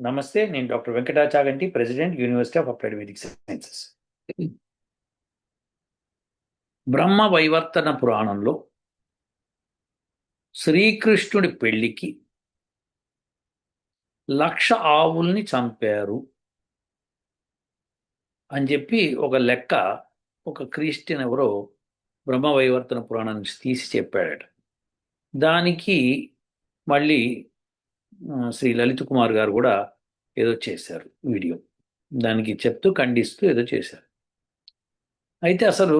నమస్తే నేను doctor Venkatachaganti president university of applied Vedic sciences. Brahma Vaivartana పురాణంలో శ్రీకృష్ణుడి పెళ్ళికి లక్ష ఆవుల్ని చంపారు అని చెప్పి ఒక లెక్క ఒక క్రిస్టియన్ ఎవరో బ్రహ్మ వైవర్తన పురాణం తీసి చెప్పాడట. దానికి మళ్ళీ శ్రీ లలిత్ కుమార్ గారు కూడా ఏదో చేశారు వీడియో. దానికి చెప్తూ ఖండిస్తూ ఏదో చేశారు. అయితే అసలు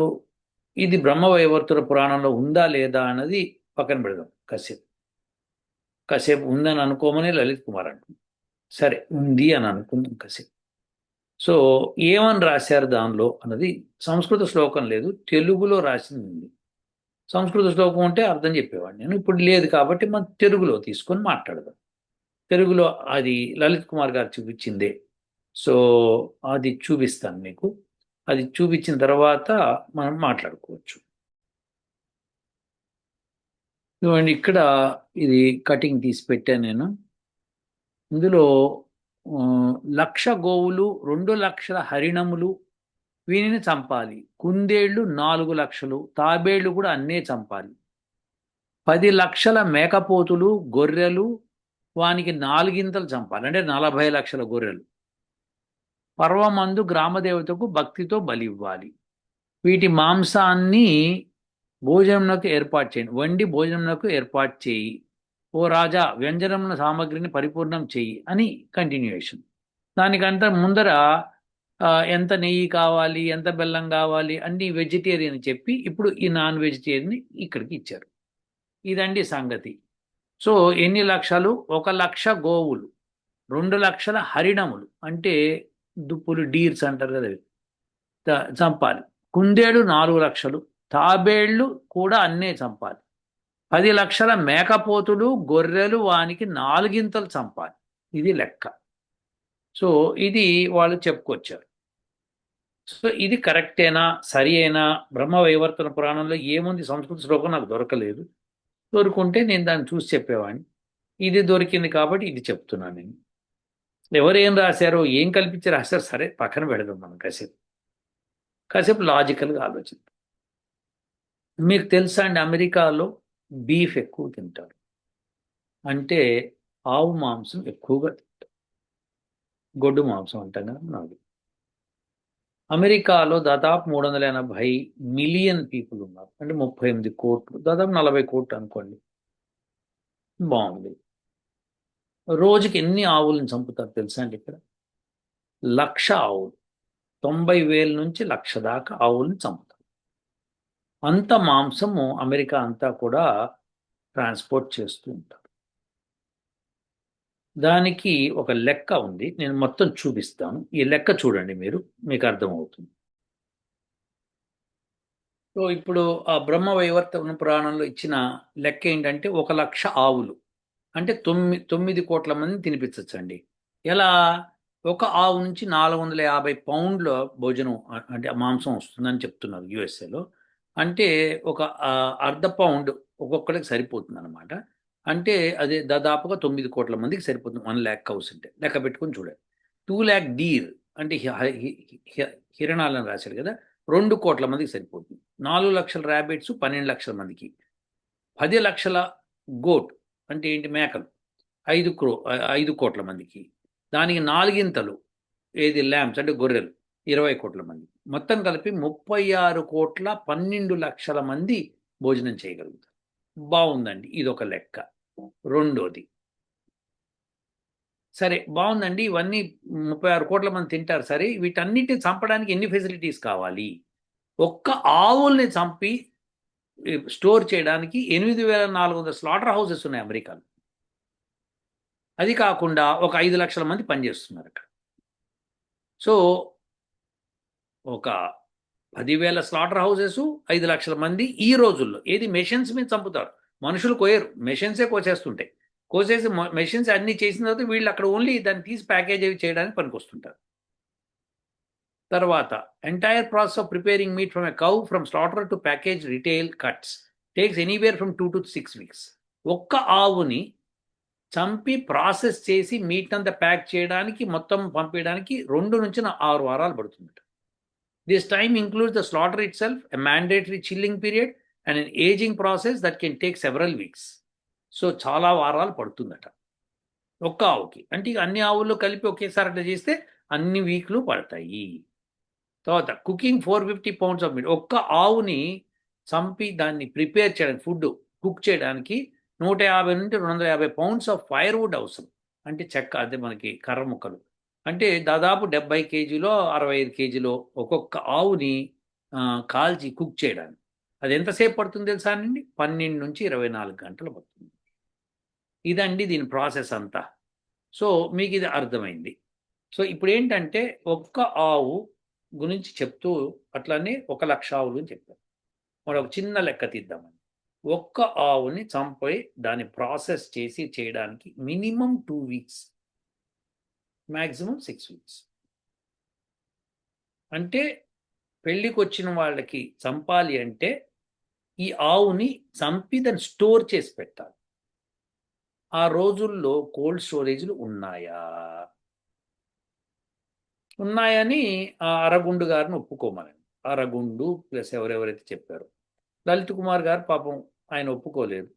ఇది బ్రహ్మవైవర్తుల పురాణంలో ఉందా లేదా అన్నది పక్కన పెడదాం కాసేపు. కాసేపు ఉందని అనుకోమని లలిత్ కుమార్ అంటుంది. సరే ఉంది అని అనుకుందాం కాసేపు. సో ఏమని రాశారు దానిలో అన్నది సంస్కృత శ్లోకం లేదు తెలుగులో రాసింది ఉంది. సంస్కృత శ్లోకం ఉంటే అర్థం చెప్పేవాడిని నేను. ఇప్పుడు లేదు కాబట్టి మనం తెలుగులో తీసుకొని మాట్లాడదాం. తెలుగులో అది లలిత్ కుమార్ గారు చూపించిందే. సో అది చూపిస్తాను మీకు. అది చూపించిన తర్వాత మనం మాట్లాడుకోవచ్చు. చూడండి ఇక్కడ ఇది కటింగ్ తీసి పెట్టాను నేను. ఇందులో లక్ష గోవులు రెండు లక్షల హరిణములు వీనిని చంపాలి. కుందేళ్ళు నాలుగు లక్షలు తాబేళ్ళు కూడా అన్నే చంపాలి. పది లక్షల మేకపోతులు గొర్రెలు వానికి నాలుగింతలు చంపాలి. అంటే నలభై లక్షల గొర్రెలు. పర్వమందు గ్రామదేవతకు భక్తితో బలి ఇవ్వాలి. వీటి మాంసాన్ని భోజనంకు ఏర్పాటు చేయండి. వండి భోజనంకు ఏర్పాటు చేయి. ఓ రాజా వ్యంజనముల సామగ్రిని పరిపూర్ణం చెయ్యి అని కంటిన్యూయేషన్ దానికంత ముందర ఎంత నెయ్యి కావాలి ఎంత బెల్లం కావాలి అన్ని వెజిటేరియన్ చెప్పి ఇప్పుడు ఈ నాన్ వెజిటేరియన్ ఇక్కడికి ఇచ్చారు. ఇదండి సంగతి. సో ఎన్ని లక్షలు? ఒక లక్ష గోవులు రెండు లక్షల హరిణములు అంటే దుప్పులు డీర్స్ అంటారు కదా అవి. చంపాలి. కుందేడు నాలుగు లక్షలు తాబేళ్ళు కూడా అన్నే చంపాలి. పది లక్షల మేకపోతులు గొర్రెలు వానికి నాలుగింతలు చంపాలి. ఇది లెక్క. సో ఇది వాళ్ళు చెప్పుకొచ్చారు. సో ఇది కరెక్టేనా? సరి అయినా? బ్రహ్మ వైవర్తన పురాణంలో ఏముంది? సంస్కృత శ్లోకం నాకు దొరకలేదు. దొరుకుంటే నేను దాన్ని చూసి చెప్పేవాడిని. ఇది దొరికింది కాబట్టి ఇది చెప్తున్నాను నేను. ఎవరు ఏం రాశారో ఏం కల్పించి రాశారో సరే పక్కన పెడదాం మనం కాసేపు. కాసేపు లాజికల్గా ఆలోచిద్దాం మీకు తెలుసా అండి అమెరికాలో బీఫ్ ఎక్కువ తింటారు. అంటే ఆవు మాంసం ఎక్కువగా తింటారు. గొడ్డు మాంసం అంటాం కదా నాకు అమెరికాలో దాదాపు మూడు వందల ఎనభై మిలియన్ పీపుల్ ఉన్నారు. అంటే ముప్పై ఎనిమిది కోట్లు దాదాపు నలభై కోట్లు అనుకోండి. బాగుంది. రోజుకి ఎన్ని ఆవులను చంపుతారు తెలుసా అండి ఇక్కడ? లక్ష ఆవులు. తొంభై వేల నుంచి లక్ష దాకా ఆవులను చంపుతారు. అంత మాంసము అమెరికా అంతా కూడా ట్రాన్స్పోర్ట్ చేస్తూ ఉంటారు. దానికి ఒక లెక్క ఉంది. నేను మొత్తం చూపిస్తాను. ఈ లెక్క చూడండి మీరు. మీకు అర్థమవుతుంది. సో ఇప్పుడు ఆ బ్రహ్మ వైవర్తన పురాణంలో ఇచ్చిన లెక్క ఏంటంటే ఒక లక్ష ఆవులు. అంటే తొమ్మిది తొమ్మిది కోట్ల మంది తినిపించచ్చండి. ఎలా? ఒక ఆవు నుంచి నాలుగు వందల యాభై పౌండ్ల భోజనం అంటే మాంసం వస్తుందని చెప్తున్నారు యుఎస్ఏలో అంటే ఒక అర్ధ పౌండ్ ఒక్కొక్కడికి సరిపోతుంది అనమాట అంటే అదే దాదాపుగా తొమ్మిది కోట్ల మందికి సరిపోతుంది. వన్ ల్యాక్ కౌస్ అంటే. లెక్క పెట్టుకొని చూడండి. టూ ల్యాక్ డీర్ అంటే హిరణాలను రాశారు కదా. రెండు కోట్ల మందికి సరిపోతుంది. నాలుగు లక్షల ర్యాబిట్స్ పన్నెండు లక్షల మందికి. పది లక్షల గోట్ అంటే ఏంటి? మేకలు. ఐదు క్రో ఐదు కోట్ల మందికి. దానికి నాలుగింతలు ఏది? ల్యాంప్స్ అంటే గొర్రెలు. ఇరవై కోట్ల మంది. మొత్తం కలిపి ముప్పై ఆరు కోట్ల పన్నెండు లక్షల మంది భోజనం చేయగలుగుతారు. బాగుందండి. ఇది ఒక లెక్క. రెండోది. సరే బాగుందండి. ఇవన్నీ ముప్పై ఆరు కోట్ల మంది తింటారు. సరే వీటన్నిటిని చంపడానికి ఎన్ని ఫెసిలిటీస్ కావాలి? ఒక్క ఆవుల్ని చంపి స్టోర్ చేయడానికి ఎనిమిది వేల నాలుగు వందల స్లాటర్ హౌసెస్ ఉన్నాయి అమెరికాలో. అది కాకుండా ఒక ఐదు లక్షల మంది పనిచేస్తున్నారు అక్కడ. సో ఒక పదివేల స్లాటర్ హౌసెస్ ఐదు లక్షల మంది ఈ రోజుల్లో. ఏది మెషిన్స్ మీద చంపుతారు. మనుషులు కోయరు. మెషిన్సే కోసేస్తుంటాయి. కోసేసి మెషిన్స్ అన్ని చేసిన తర్వాత వీళ్ళు అక్కడ ఓన్లీ దాన్ని తీసి ప్యాకేజ్ అవి చేయడానికి పనికొస్తుంటారు. తర్వాత entire process of preparing meat from a cow from slaughter to package retail cuts takes anywhere from two to six weeks ఒక్క ఆవుని చంపి ప్రాసెస్ చేసి మీట్ అంతా ప్యాక్ చేయడానికి మొత్తం పంపించడానికి రెండు నుంచి నా- ఆరు వారాలు పడుతుందట. This time includes the slaughter itself a mandatory chilling period and an aging process that can take several weeks so చాలా వారాలు పడుతుందట. ఒక్క ఆవుకి. అంటే ఇక అన్ని ఆవులు కలిపి ఒకేసారి అట్లా చేస్తే అన్ని వీక్లు పడతాయి. తర్వాత cooking four fifty pounds of meat. ఒక్క ఆవుని చంపి దాన్ని ప్రిపేర్ చేయడానికి ఫుడ్ కుక్ చేయడానికి నూట యాభై నుండి రెండు వందల యాభై పౌండ్స్ ఆఫ్ ఫైర్ వుడ్ అవసరం. అంటే చెక్క అదే మనకి కర్ర ముక్కలు. అంటే దాదాపు డెబ్బై కేజీలో అరవై ఐదు కేజీలో ఒక్కొక్క ఆవుని కాల్చి కుక్ చేయడానికి. అది ఎంతసేపు పడుతుంది తెలుసా అండి? పన్నెండు నుంచి ఇరవై నాలుగు గంటలు పడుతుంది. ఇదండి దీని ప్రాసెస్ అంతా. సో మీకు ఇది అర్థమైంది. సో ఇప్పుడు ఏంటంటే ఒక్క ఆవు గురించి చెప్తూ అట్లానే ఒక లక్ష ఆవులు అని చెప్పారు. మనం ఒక చిన్న లెక్క తీద్దామని ఒక్క ఆవుని చంపి దాన్ని ప్రాసెస్ చేసి చేయడానికి minimum two weeks. Maximum six weeks. అంటే పెళ్ళికి వచ్చిన వాళ్ళకి చంపాలి అంటే ఈ ఆవుని చంపి దాన్ని స్టోర్ చేసి పెట్టాలి. ఆ రోజుల్లో కోల్డ్ స్టోరేజ్లు ఉన్నాయా? ఉన్నాయని ఆ అరగుండు గారిని ఒప్పుకోమని అరగుండు ప్లస్ ఎవరెవరైతే చెప్పారు. లలిత్ కుమార్ గారు పాపం ఆయన ఒప్పుకోలేదు.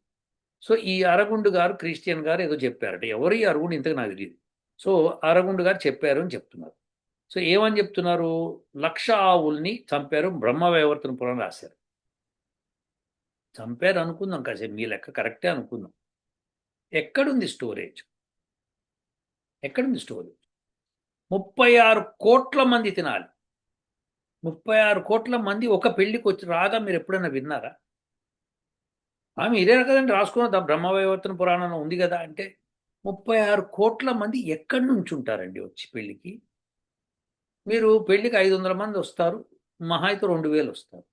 సో ఈ అరగుండు గారు క్రిస్టియన్ గారు ఏదో చెప్పారట. ఎవరు ఈ అరగుండు ఇంతకు నాకు తెలియదు సో అరగుండు గారు చెప్పారు అని చెప్తున్నారు. సో ఏమని చెప్తున్నారు? లక్ష ఆవుల్ని చంపారు బ్రహ్మ వైవర్తన పురాణం రాశారు. చంపారు అనుకుందాం కాసేపు మీ లెక్క కరెక్టే అనుకుందాం. ఎక్కడుంది స్టోరేజ్? ఎక్కడుంది స్టోరేజ్? ముప్పై ఆరు కోట్ల మంది తినాలి. ముప్పై ఆరు కోట్ల మంది ఒక పెళ్ళికి వచ్చి రాగా మీరు ఎప్పుడైనా విన్నారా? ఆమె ఇదే కదండి రాసుకున్న బ్రహ్మవైవర్తన పురాణంలో ఉంది కదా అంటే ముప్పై ఆరు కోట్ల మంది ఎక్కడి నుంచి ఉంటారండి వచ్చి పెళ్ళికి మీరు పెళ్ళికి ఐదు వందల మంది వస్తారు మహా అయితే రెండు వేలు వస్తారు.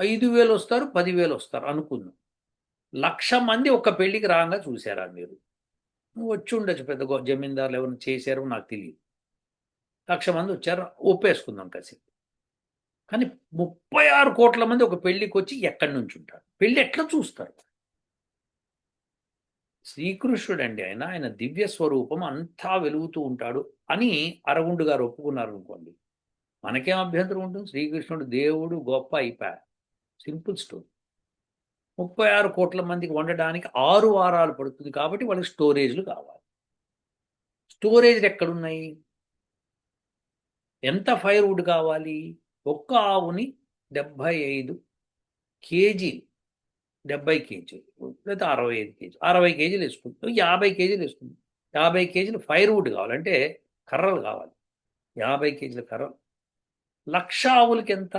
ఐదు వేలు వస్తారు పదివేలు వస్తారు అనుకుందాం. లక్ష మంది ఒక పెళ్ళికి రాగా చూసారా మీరు? వచ్చి ఉండొచ్చు పెద్ద జమీందారులు ఎవరైనా చేశారో నాకు తెలియదు. లక్ష మంది వచ్చారు ఒప్పేసుకుందాం కలిసి కానీ ముప్పై ఆరు కోట్ల మంది ఒక పెళ్ళికి వచ్చి ఎక్కడి నుంచి ఉంటారు? పెళ్ళి ఎట్లా చూస్తారు? శ్రీకృష్ణుడు అండి ఆయన ఆయన దివ్య స్వరూపం అంతా వెలుగుతూ ఉంటాడు అని అరగుండు గారు ఒప్పుకున్నారు అనుకోండి మనకేం అభ్యంతరం ఉంటుంది? శ్రీకృష్ణుడు దేవుడు గొప్ప అయిపోయారు సింపుల్ స్టోరీ. ముప్పై ఆరు కోట్ల మందికి వండడానికి ఆరు వారాలు పడుతుంది కాబట్టి వాళ్ళకి స్టోరేజ్లు కావాలి. స్టోరేజ్లు ఎక్కడున్నాయి? ఎంత ఫైర్ వుడ్ కావాలి? ఒక్క ఆవుని డెబ్భై ఐదు కేజీలు డెబ్బై కేజీలు లేదా అరవై ఐదు కేజీలు అరవై కేజీలు వేసుకుంటాం యాభై కేజీలు వేసుకుంటాం యాభై కేజీలు ఫైర్ వుడ్ కావాలంటే కర్రలు కావాలి. యాభై కేజీల కర్రలు. లక్ష ఆవులకి ఎంత?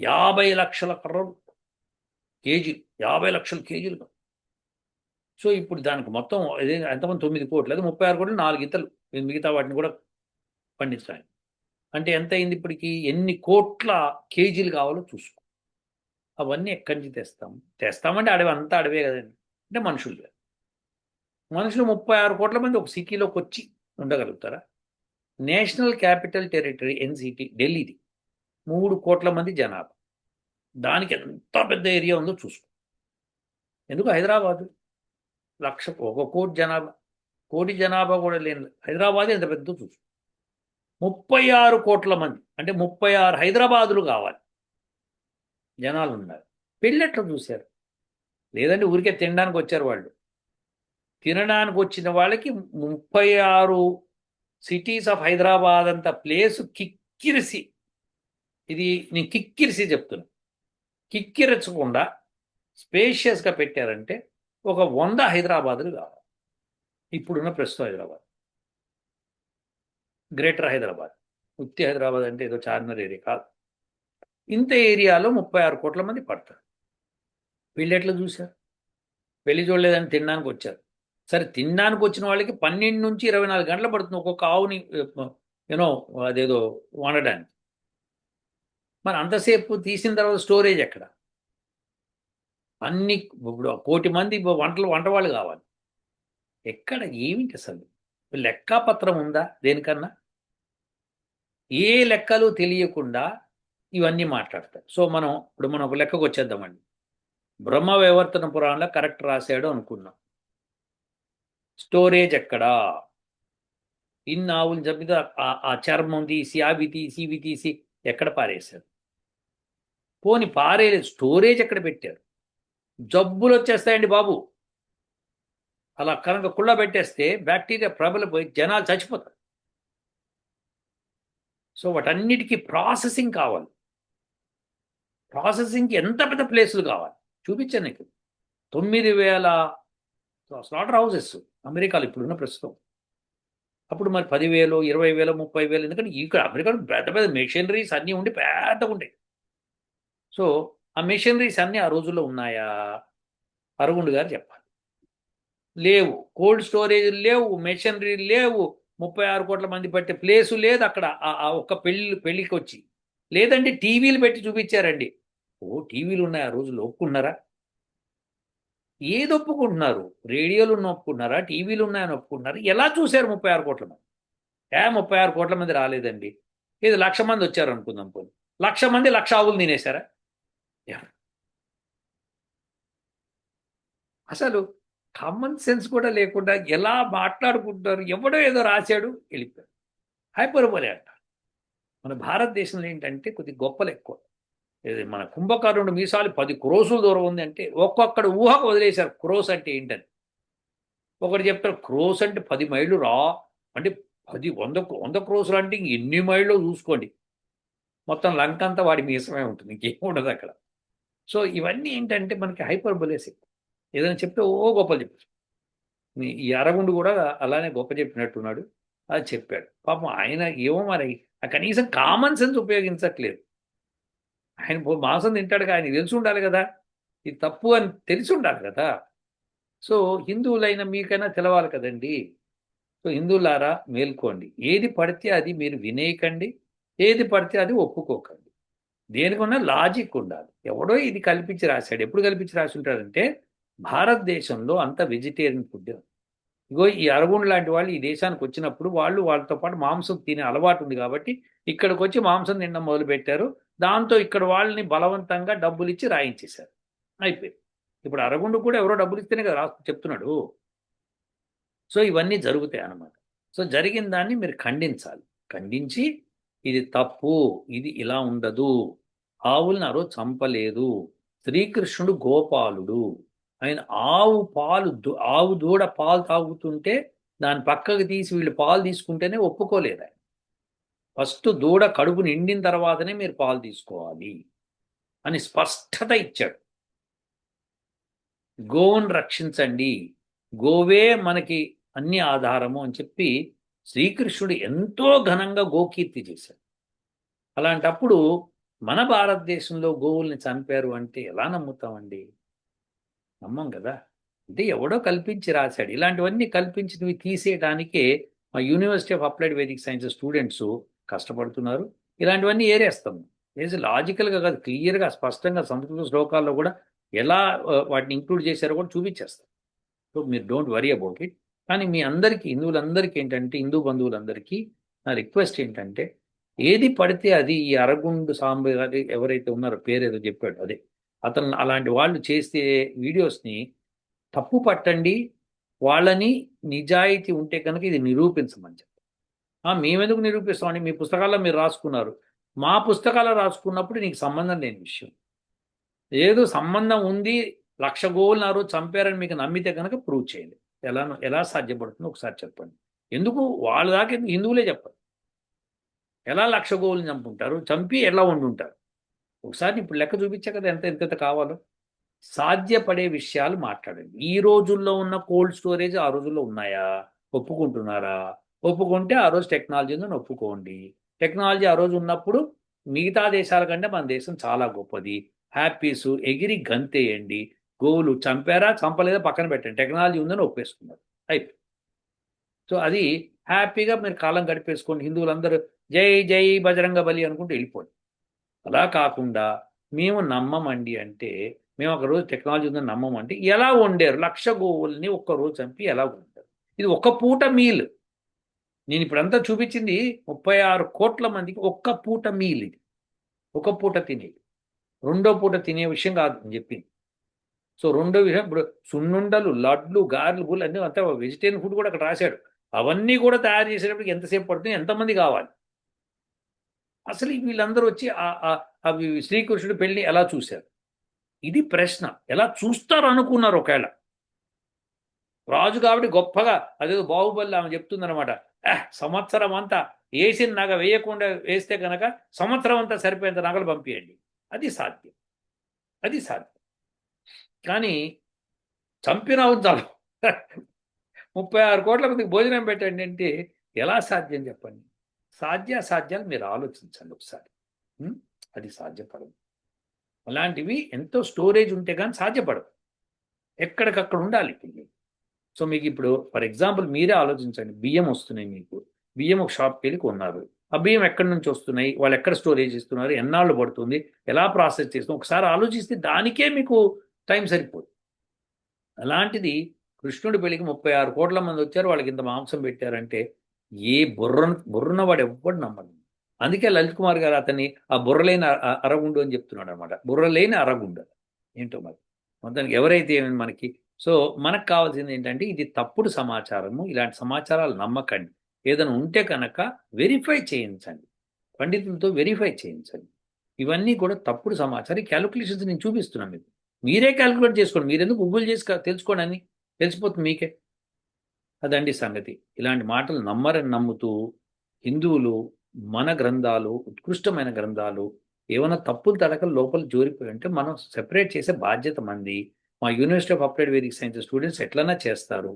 యాభై లక్షల కర్రలు కేజీ యాభై లక్షల కేజీలు సో ఇప్పుడు దానికి మొత్తం ఇదే ఎంతమంది? తొమ్మిది కోట్లు లేదా ముప్పై ఆరు కోట్లు నాలుగు ఇతలు మిగతా వాటిని కూడా పండిస్తాయి. అంటే ఎంత అయింది ఇప్పటికి? ఎన్ని కోట్ల కేజీలు కావాలో చూసుకో. అవన్నీ ఎక్కడి నుంచి తెస్తాం? తెస్తామంటే అడవి అంతా అడవే కదండి. అంటే మనుషులు మనుషులు ముప్పై ఆరు కోట్ల మంది ఒక సిటీలోకి వచ్చి ఉండగలుగుతారా? నేషనల్ క్యాపిటల్ టెరిటరీ ఎన్సిటీ ఢిల్లీది. మూడు కోట్ల మంది జనాభా. దానికి ఎంత పెద్ద ఏరియా ఉందో చూసుకో. ఎందుకు హైదరాబాదు? లక్ష ఒక కోటి జనాభా. కోటి జనాభా కూడా లేని హైదరాబాద్ ఎంత పెద్ద చూసుకో. ముప్పై ఆరు కోట్ల మంది. అంటే ముప్పై ఆరు హైదరాబాదులు కావాలి. జనాలు ఉన్నారు. పెళ్ళెట్లా చూశారు. లేదంటే ఊరికే తినడానికి వచ్చారు వాళ్ళు. తినడానికి వచ్చిన వాళ్ళకి ముప్పై ఆరు సిటీస్ ఆఫ్ హైదరాబాద్ అంత ప్లేస్ కిక్కిరిసి ఇది నేను కిక్కిరిసి చెప్తున్నా. కిక్కిరచకుండా స్పేషియస్గా పెట్టారంటే ఒక వంద హైదరాబాదులు కావాలి. ఇప్పుడున్న ప్రస్తుతం హైదరాబాద్. గ్రేటర్ హైదరాబాద్. ఉత్తి హైదరాబాద్ అంటే ఏదో చార్మినార్ ఏరియా కాదు. ఇంత ఏరియాలో ముప్పై ఆరు కోట్ల మంది పడతారు. వీళ్ళు ఎట్లా చూశారు? పెళ్ళి చూడలేదని తినడానికి వచ్చారు. సరే తినడానికి వచ్చిన వాళ్ళకి పన్నెండు నుంచి ఇరవై నాలుగు గంటలు పడుతుంది ఒక్కొక్క ఆవుని యూనో అదేదో వండడానికి. మరి అంతసేపు తీసిన తర్వాత స్టోరేజ్ ఎక్కడ? అన్ని ఇప్పుడు కోటి మంది వంటలు వంట వాళ్ళు కావాలి. ఎక్కడ? ఏమిటి అసలు? లెక్కపత్రం ఉందా దేనికన్నా? ఏ లెక్కలు తెలియకుండా ఇవన్నీ మాట్లాడతారు. సో మనం ఇప్పుడు మనం ఒక లెక్కకు వచ్చేద్దామండి. బ్రహ్మ వివర్తన పురాణంలో కరెక్ట్ రాశాడు అనుకున్నాం. స్టోరేజ్ ఎక్కడా? ఇన్ని ఆవులు చంపితే ఆ- ఆ చర్మం తీసి అవి తీసి ఇవి తీసి ఎక్కడ పారేశారు? పోని పారేలేదు స్టోరేజ్ ఎక్కడ పెట్టారు? జబ్బులు వచ్చేస్తాయండి బాబు. అలా కనుక కుళ్ళ పెట్టేస్తే బ్యాక్టీరియా ప్రబలిపోయి జనాలు చచ్చిపోతారు. సో వాటన్నిటికీ ప్రాసెసింగ్ కావాలి. ప్రాసెసింగ్కి ఎంత పెద్ద ప్లేసులు కావాలి? చూపించాను నీకు. తొమ్మిది వేల స్లాటర్ హౌసెస్ అమెరికాలో ఇప్పుడున్న ప్రస్తుతం. అప్పుడు మరి పదివేలు ఇరవై వేలు ముప్పై వేలు ఎందుకంటే ఇక్కడ అమెరికాలో పెద్ద పెద్ద మెషినరీస్ అన్నీ ఉండి పెద్దగా ఉంటాయి సో ఆ మిషనరీస్ అన్నీ ఆ రోజుల్లో ఉన్నాయా? అరుగుండు గారు చెప్పాలి. లేవు. కోల్డ్ స్టోరేజ్ లేవు మెషినరీ లేవు ముప్పై ఆరు కోట్ల మంది పట్టే ప్లేసు లేదు అక్కడ. ఆ- ఒక్క పెళ్ళి పెళ్ళికి వచ్చి లేదండి టీవీలు పెట్టి చూపించారండి. ఓ టీవీలు ఉన్నాయి ఆ రోజులు ఒప్పుకున్నారా? ఏది ఒప్పుకుంటున్నారు? రేడియోలు ఉన్న ఒప్పుకున్నారా? టీవీలు ఉన్నాయని ఒప్పుకున్నారా? ఎలా చూశారు ముప్పై ఆరు కోట్ల మంది? ఏ ముప్పై ఆరు కోట్ల మంది రాలేదండి. ఇది లక్ష మంది వచ్చారు అనుకుందాం పోనీ. లక్ష మంది లక్ష ఆవులు తినేశారా? అసలు కామన్ సెన్స్ కూడా లేకుండా ఎలా మాట్లాడుకుంటారు? ఎవడో ఏదో రాశాడు వెళ్ళిపోయాడు. హైపర్బోలే అంట. మన భారతదేశంలో ఏంటంటే కొద్ది గొప్పలు ఎక్కువ. మన కుంభకర్ణుడు మీసాలు పది క్రోసుల దూరం ఉంది అంటే ఒక్కొక్కడు ఊహకు వదిలేశారు. క్రోస్ అంటే ఏంటని. ఒకటి చెప్తారు క్రోస్ అంటే పది మైళ్ళు రా. అంటే పది వంద వంద క్రోసులు అంటే ఇంక ఎన్ని మైళ్ళు చూసుకోండి. మొత్తం లంక అంతా వాడి మీసమే ఉంటుంది. ఇంకేం ఉండదు అక్కడ. సో ఇవన్నీ ఏంటంటే మనకి హైపర్ బొలేసి ఏదైనా చెప్తే ఓ గొప్పలు చెప్పారు. ఈ- అరగుండు కూడా అలానే గొప్ప చెప్పినట్టున్నాడు. అది చెప్పాడు. పాపం ఆయన ఏమో మరి ఆ కనీసం కామన్ సెన్స్ ఉపయోగించట్లేదు. ఆయన మాంసం తింటాడు ఆయన తెలిసి ఉండాలి కదా. ఇది తప్పు అని తెలిసి ఉండాలి కదా. సో హిందువులైన మీకైనా తెలవాలి కదండి. సో హిందువులారా మేల్కోండి. ఏది పడితే అది మీరు వినేయకండి. ఏది పడితే అది ఒప్పుకోకండి. దేనికన్నా లాజిక్ ఉండాలి. ఎవడో ఇది కల్పించి రాశాడు. ఎప్పుడు కల్పించి రాసి ఉంటాడంటే భారతదేశంలో అంత వెజిటేరియన్ ఫుడ్. ఇగో ఈ అరగుండు లాంటి వాళ్ళు ఈ దేశానికి వచ్చినప్పుడు వాళ్ళు వాళ్ళతో పాటు మాంసం తినే అలవాటు ఉంది కాబట్టి ఇక్కడికి వచ్చి మాంసం తినడం మొదలు పెట్టారు దాంతో ఇక్కడ వాళ్ళని బలవంతంగా డబ్బులు ఇచ్చి రాయించేశారు. అయిపోయింది. ఇప్పుడు అరగుండు కూడా ఎవరో డబ్బులు ఇస్తేనే కదా చెప్తున్నాడు. సో ఇవన్నీ జరుగుతాయి అన్నమాట. సో జరిగిన దాన్ని మీరు ఖండించాలి. ఖండించి ఇది తప్పు ఇది ఇలా ఉండదు. ఆవులను ఆ రోజు చంపలేదు. శ్రీకృష్ణుడు గోపాలుడు. ఆయన ఆవు పాలు ఆవు దూడ పాలు తాగుతుంటే దాని పక్కకు తీసి వీళ్ళు పాలు తీసుకుంటేనే ఒప్పుకోలేదు ఆయన. ఫస్ట్ దూడ కడుపు నిండిన తర్వాతనే మీరు పాలు తీసుకోవాలి అని స్పష్టత ఇచ్చాడు. గోవును రక్షించండి. గోవే మనకి అన్ని ఆధారము అని చెప్పి శ్రీకృష్ణుడు ఎంతో ఘనంగా గోకీర్తి చేశాడు. అలాంటప్పుడు మన భారతదేశంలో గోవుల్ని చంపారు అంటే ఎలా నమ్ముతామండి? నమ్మం కదా. అంటే ఎవడో కల్పించి రాశాడు. ఇలాంటివన్నీ కల్పించినవి తీసేయడానికే మా university of applied Vedic sciences students కష్టపడుతున్నారు. ఇలాంటివన్నీ ఏరేస్తాం. ఏది లాజికల్గా కాదు క్లియర్గా స్పష్టంగా సంస్కృత శ్లోకాల్లో కూడా ఎలా వాటిని ఇంక్లూడ్ చేశారో కూడా చూపించేస్తాం. సో మీరు డోంట్ వరీ అబౌట్ ఇట్. కానీ మీ అందరికీ హిందువులందరికీ ఏంటంటే హిందూ బంధువులందరికీ నా రిక్వెస్ట్ ఏంటంటే ఏది పడితే అది ఈ అరగుండు సాంబ ఎవరైతే ఉన్నారో పేరు ఏదో చెప్పాడు అదే. అతను అలాంటి వాళ్ళు చేసే వీడియోస్ని తప్పు పట్టండి వాళ్ళని నిజాయితీ ఉంటే కనుక ఇది నిరూపించమని చెప్పి మేమెందుకు నిరూపిస్తామండి మీ పుస్తకాల్లో మీరు రాసుకున్నారు. మా పుస్తకాల్లో రాసుకున్నప్పుడు నీకు సంబంధం లేని విషయం. ఏదో సంబంధం ఉంది లక్ష గోవులు చంపారని మీకు నమ్మితే కనుక ప్రూవ్ చేయండి. ఎలా ఎలా సాధ్యపడుతుందో ఒకసారి చెప్పండి. ఎందుకు? వాళ్ళ దాకా హిందువులే చెప్పండి ఎలా లక్ష గోవులు చంపుంటారు? చంపి ఎలా వండుంటారు ఒకసారి ఇప్పుడు లెక్క చూపించా కదా ఎంత ఎంత కావాలో? సాధ్యపడే విషయాలు మాట్లాడండి. ఈ రోజుల్లో ఉన్న కోల్డ్ స్టోరేజ్ ఆ రోజుల్లో ఉన్నాయా? ఒప్పుకుంటున్నారా? ఒప్పుకుంటే ఆ రోజు టెక్నాలజీ ఉందని ఒప్పుకోండి. టెక్నాలజీ ఆ రోజు ఉన్నప్పుడు మిగతా దేశాల కంటే మన దేశం చాలా గొప్పది. హ్యాపీస్ ఎగిరి గంతేయండి. గోవులు చంపారా చంపలేదా పక్కన పెట్టండి. టెక్నాలజీ ఉందని ఒప్పేసుకున్నారు. అయిపోయి సో అది హ్యాపీగా మీరు కాలం గడిపేసుకోండి. హిందువులందరూ జై జై బజరంగ బలి అనుకుంటూ వెళ్ళిపోయి. అలా కాకుండా మేము నమ్మమండి అంటే మేము ఒక రోజు టెక్నాలజీ ఉందని నమ్మమంటే ఎలా వండారు? లక్ష గోవుల్ని ఒక్క రోజు చంపి ఎలా వండారు? ఇది ఒక పూట మీల్. నేను ఇప్పుడంతా చూపించింది ముప్పై ఆరు కోట్ల మందికి ఒక్క పూట మీల్ ఇది. ఒక పూట తినేది రెండో పూట తినే విషయం కాదు అని చెప్పింది. సో రెండో విషయం ఇప్పుడు సున్నుండలు లడ్లు గారెలు గుళ్ళు అన్నీ అంతా వెజిటేరియన్ ఫుడ్ కూడా అక్కడ రాశాడు. అవన్నీ కూడా తయారు చేసేటప్పటికి ఎంతసేపు పడుతుంది? ఎంతమంది కావాలి? అసలు వీళ్ళందరూ వచ్చి ఆ- అవి శ్రీకృష్ణుడు పెళ్ళి ఎలా చూశారు? ఇది ప్రశ్న. ఎలా చూస్తారు అనుకున్నారు ఒకవేళ? రాజు కాబట్టి గొప్పగా అదేదో బాహుబలి ఆమె చెప్తుందనమాట సంవత్సరం అంతా వేసిన నగ వేయకుండా వేస్తే కనుక సంవత్సరం అంతా సరిపోయేంత నగలు పంపించండి అది సాధ్యం. అది సాధ్యం. కానీ చంపిన చాలు ముప్పై ఆరు కోట్ల మందికి భోజనం పెట్టండి అంటే ఎలా సాధ్యం చెప్పండి? సాధ్యాసాధ్యాలు మీరు ఆలోచించండి ఒకసారి. అది సాధ్యపడదు. అలాంటివి ఎంతో స్టోరేజ్ ఉంటే కానీ సాధ్యపడదు ఎక్కడికక్కడ ఉండాలి పిల్లలు సో మీకు ఇప్పుడు ఫర్ ఎగ్జాంపుల్ మీరే ఆలోచించండి. బియ్యం వస్తున్నాయి మీకు. బియ్యం ఒక షాప్కి వెళ్ళి కొన్నారు. ఆ బియ్యం ఎక్కడి నుంచి వస్తున్నాయి? వాళ్ళు ఎక్కడ స్టోరేజ్ ఇస్తున్నారు ఎన్నాళ్ళు పడుతుంది? ఎలా ప్రాసెస్ చేస్తుంది ఒకసారి ఆలోచిస్తే దానికే మీకు టైం సరిపోదు. అలాంటిది కృష్ణుడి పెళ్ళికి ముప్పై ఆరు కోట్ల మంది వచ్చారు. వాళ్ళకి ఇంత మాంసం పెట్టారంటే ఏ బుర్ర బుర్రన వాడు ఎవ్వడు నమ్మడు. అందుకే లలిత్ కుమార్ గారు అతన్ని ఆ బుర్రలేని అరగుండు అని చెప్తున్నాడు అనమాట బుర్రలేని అరగుండు ఏంటో మరి? మొత్తానికి ఎవరైతే ఏమైంది మనకి సో మనకు కావాల్సింది ఏంటంటే ఇది తప్పుడు సమాచారము ఇలాంటి సమాచారాలు నమ్మకండి. ఏదైనా ఉంటే కనుక వెరిఫై చేయించండి. పండితులతో వెరిఫై చేయించండి. ఇవన్నీ కూడా తప్పుడు సమాచారం. క్యాలిక్యులేషన్స్ నేను చూపిస్తున్నాను మీకు. మీరే క్యాలిక్యులేట్ చేసుకోండి. మీరెందుకు గూగుల్ చేసి తెలుసుకోండి అని తెలిసిపోతుంది మీకే. అదండి సంగతి. ఇలాంటి మాటలు నమ్మరని నమ్ముతూ హిందువులు మన గ్రంథాలు ఉత్కృష్టమైన గ్రంథాలు ఏమైనా తప్పులు తడకలు లోపల జోరిపోయి ఉంటే మనం సెపరేట్ చేసే బాధ్యత మంది. మా university of applied Vedic science students ఎట్లన్నా చేస్తారు.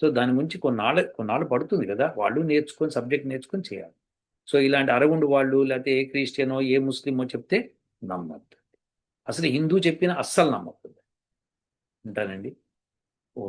సో దాని గురించి కొన్నాళ్ళు కొన్నాళ్ళు పడుతుంది కదా. వాళ్ళు నేర్చుకొని సబ్జెక్ట్ నేర్చుకొని చేయాలి. సో ఇలాంటి అరగుండు వాళ్ళు లేకపోతే ఏ క్రిస్టియనో ఏ ముస్లిమో చెప్తే నమ్మద్దు అసలు హిందూ చెప్పిన అస్సలు నమ్మకూడదు. ఉంటానండి. ఓ